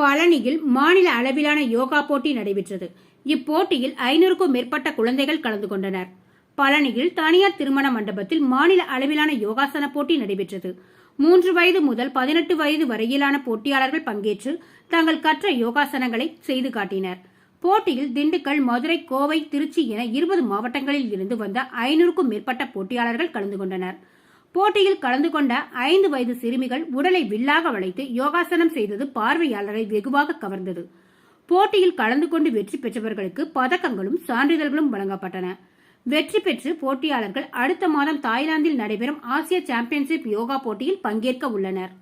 பழனியில் மாநில அளவிலான யோகா போட்டி நடைபெற்றது. இப்போட்டியில் ஐநூறுக்கும் மேற்பட்ட குழந்தைகள் கலந்து கொண்டனர். பழனியில் தனியார் திருமண மண்டபத்தில் மாநில அளவிலான யோகாசன போட்டி நடைபெற்றது. மூன்று வயது முதல் பதினெட்டு வயது வரையிலான போட்டியாளர்கள் பங்கேற்று தங்கள் கற்ற யோகாசனங்களை செய்து காட்டினர். போட்டியில் திண்டுக்கல் மதுரை கோவை திருச்சி என இருபது மாவட்டங்களில் இருந்து வந்த ஐநூறுக்கும் மேற்பட்ட போட்டியாளர்கள் கலந்து கொண்டனர். போட்டியில் கலந்து கொண்ட ஐந்து வயது சிறுமிகள் உடலை வில்லாக வளைத்து யோகாசனம் செய்தது பார்வையாளரை வெகுவாக கவர்ந்தது. போட்டியில் கலந்து கொண்டு வெற்றி பெற்றவர்களுக்கு பதக்கங்களும் சான்றிதழ்களும் வழங்கப்பட்டன. வெற்றி பெற்று போட்டியாளர்கள் அடுத்த மாதம் தாய்லாந்தில் நடைபெறும் ஆசிய சாம்பியன்ஷிப் யோகா போட்டியில் பங்கேற்க உள்ளனர்.